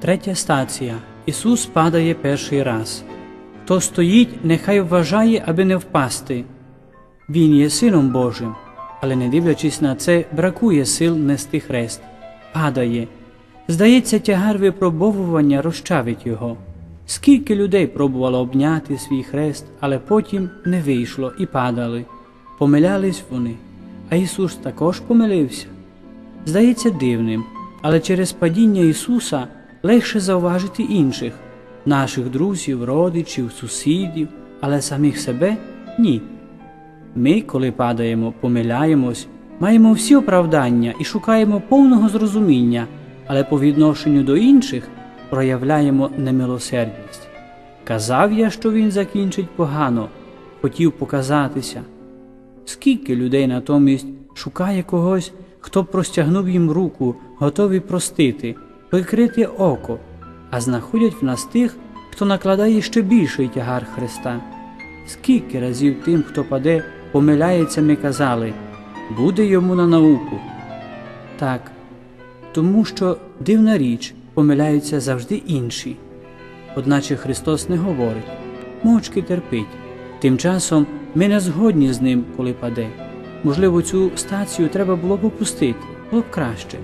Третя стація. Ісус падає перший раз. Хто стоїть, нехай вважає, аби не впасти. Він є Сином Божим, але не дивлячись на це, бракує сил нести хрест. Падає. Здається, тягар випробовування розчавить його. Скільки людей пробувало обняти свій хрест, але потім не вийшло і падали. Помилялись вони, а Ісус також помилився. Здається дивним, але через падіння Ісуса легше зауважити інших, наших друзів, родичів, сусідів, але самих себе ні. Ми, коли падаємо, помиляємось, маємо всі оправдання і шукаємо повного зрозуміння, але по відношенню до інших проявляємо немилосердність. Казав я, що він закінчить погано, хотів показатися. Скільки людей натомість шукає когось, хто простягнув їм руку, готові простити, прикрити око, а знаходять в нас тих, хто накладає ще більший тягар Христа. Скільки разів тим, хто паде, помиляється, ми казали, буде йому на науку. Так, тому що дивна річ, помиляються завжди інші. Одначе Христос не говорить, мовчки терпить. Тим часом ми не згодні з ним, коли паде. Можливо, цю стацію треба було б опустити, було б краще.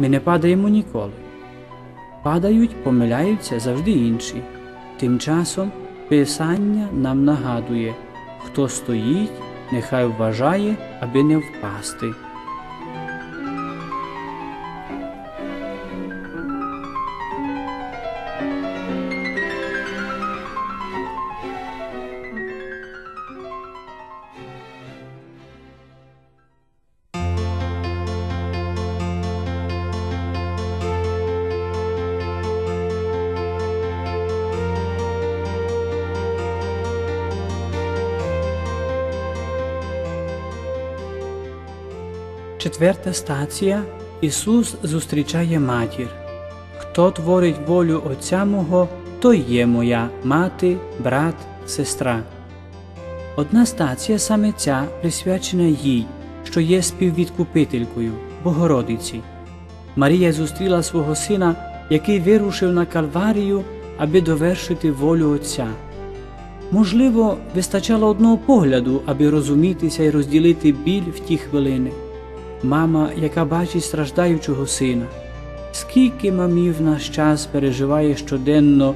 Ми не падаємо ніколи. Падають, помиляються завжди інші. Тим часом Писання нам нагадує, хто стоїть, нехай вважає, аби не впасти. Четверта стація Ісус зустрічає матір. Хто творить волю Отця мого, той є моя мати, брат, сестра. Одна стація саме ця присвячена їй, що є співвідкупителькою, Богородиці. Марія зустріла свого сина, який вирушив на Кальварію, аби довершити волю Отця. Можливо, вистачало одного погляду, аби розумітися і розділити біль в ті хвилини. Мама, яка бачить страждаючого сина. Скільки мамів наш час переживає щоденно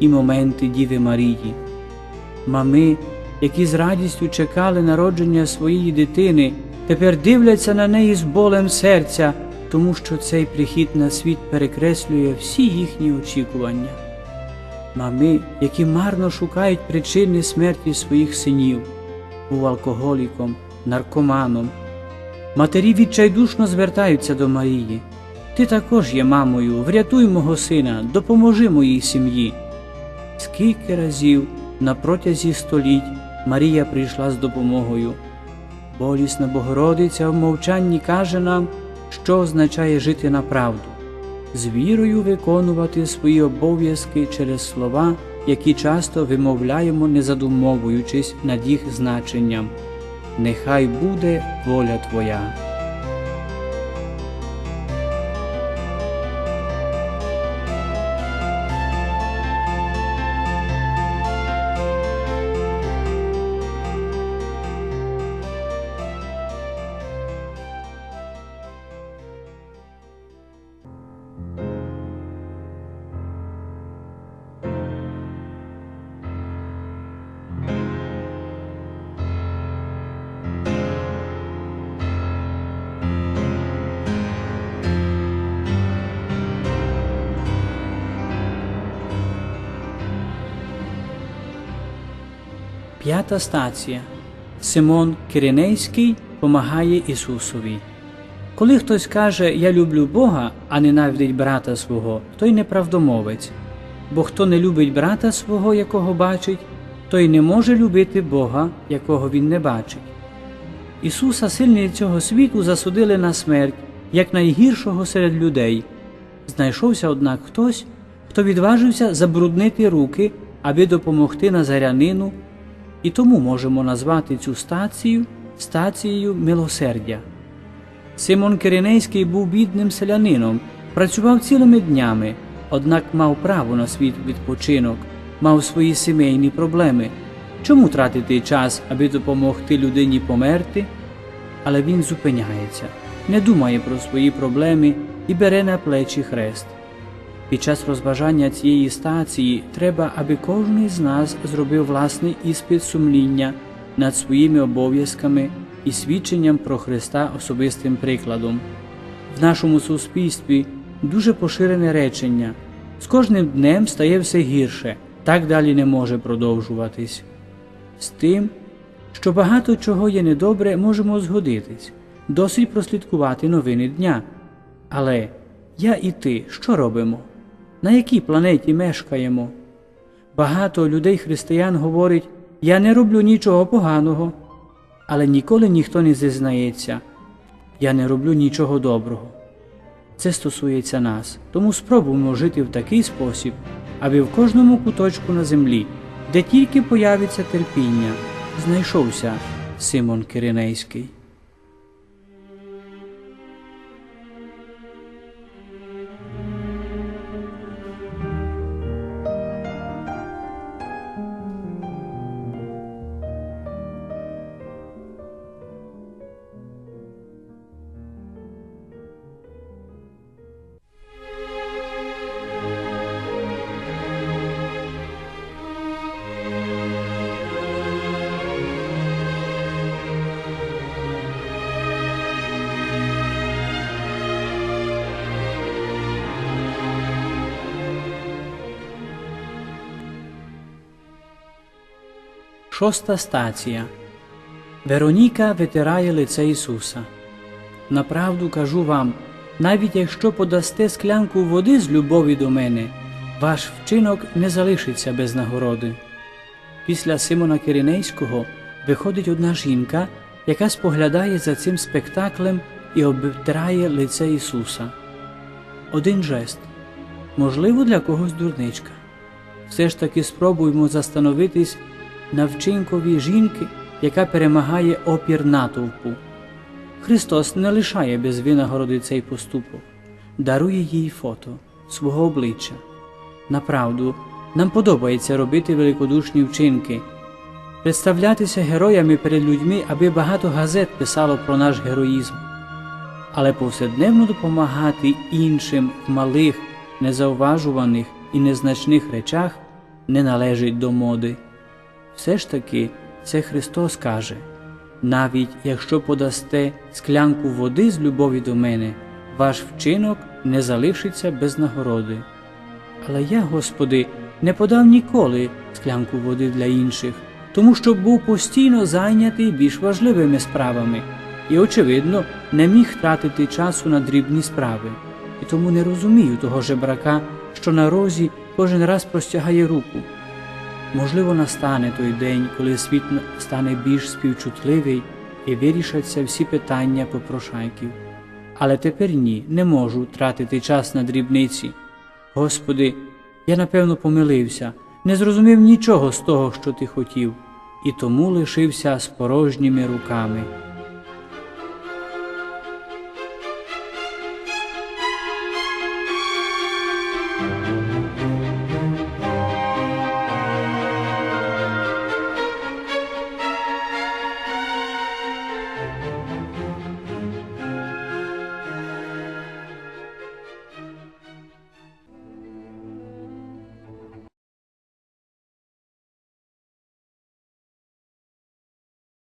і моменти Діви Марії, мами, які з радістю чекали народження своєї дитини, тепер дивляться на неї з болем серця, тому що цей прихід на світ перекреслює всі їхні очікування. Мами, які марно шукають причини смерті своїх синів, був алкоголіком, наркоманом. Матері відчайдушно звертаються до Марії. Ти також є мамою, врятуй мого сина, допоможи моїй сім'ї. Скільки разів на протязі століть Марія прийшла з допомогою. Болісна Богородиця в мовчанні каже нам, що означає жити на правду, з вірою виконувати свої обов'язки через слова, які часто вимовляємо, не задумовуючись над їх значенням. Нехай буде воля Твоя. П'ята стація. Симон Киринейський помагає Ісусові. Коли хтось каже Я люблю Бога, а ненавидить брата свого, той неправдомовець. Бо хто не любить брата свого, якого бачить, той не може любити Бога, якого він не бачить. Ісуса сильні цього світу засудили на смерть, як найгіршого серед людей. Знайшовся, однак, хтось, хто відважився забруднити руки, аби допомогти Назарянину, і тому можемо назвати цю стацію стацією милосердя. Симон Киринейський був бідним селянином, працював цілими днями, однак мав право на свій відпочинок, мав свої сімейні проблеми. Чому тратити час, аби допомогти людині померти? Але він зупиняється, не думає про свої проблеми і бере на плечі хрест. Під час розважання цієї стації треба, аби кожен з нас зробив власний іспит сумління над своїми обов'язками і свідченням про Христа особистим прикладом. В нашому суспільстві дуже поширене речення з кожним днем стає все гірше, так далі не може продовжуватись. З тим, що багато чого є недобре, можемо згодитись, досить прослідкувати новини дня. Але я і ти що робимо? На якій планеті мешкаємо? Багато людей християн говорить, я не роблю нічого поганого, але ніколи ніхто не зізнається, я не роблю нічого доброго. Це стосується нас, тому спробуємо жити в такий спосіб, аби в кожному куточку на землі, де тільки появиться терпіння, знайшовся Симон Киринейський. Шоста стація. Вероніка витирає лице Ісуса. Направду кажу вам, навіть якщо подасте склянку води з любові до мене, ваш вчинок не залишиться без нагороди. Після Симона Киринейського виходить одна жінка, яка споглядає за цим спектаклем і обтирає лице Ісуса. Один жест, можливо, для когось дурничка. Все ж таки спробуємо застановитись на вчинкові жінки, яка перемагає опір натовпу. Христос не лишає без винагороди цей поступок, дарує їй фото свого обличчя. Направду, нам подобається робити великодушні вчинки, представлятися героями перед людьми, аби багато газет писало про наш героїзм, але повседневно допомагати іншим в малих, незауважуваних і незначних речах не належить до моди. Все ж таки, це Христос каже навіть якщо подасте склянку води з любові до мене, ваш вчинок не залишиться без нагороди. Але я, Господи, не подав ніколи склянку води для інших, тому що був постійно зайнятий більш важливими справами і, очевидно, не міг тратити часу на дрібні справи, і тому не розумію того жебрака, що на розі кожен раз простягає руку. Можливо, настане той день, коли світ стане більш співчутливий і вирішаться всі питання попрошайків. Але тепер ні, не можу тратити час на дрібниці. Господи, я напевно помилився, не зрозумів нічого з того, що ти хотів, і тому лишився з порожніми руками.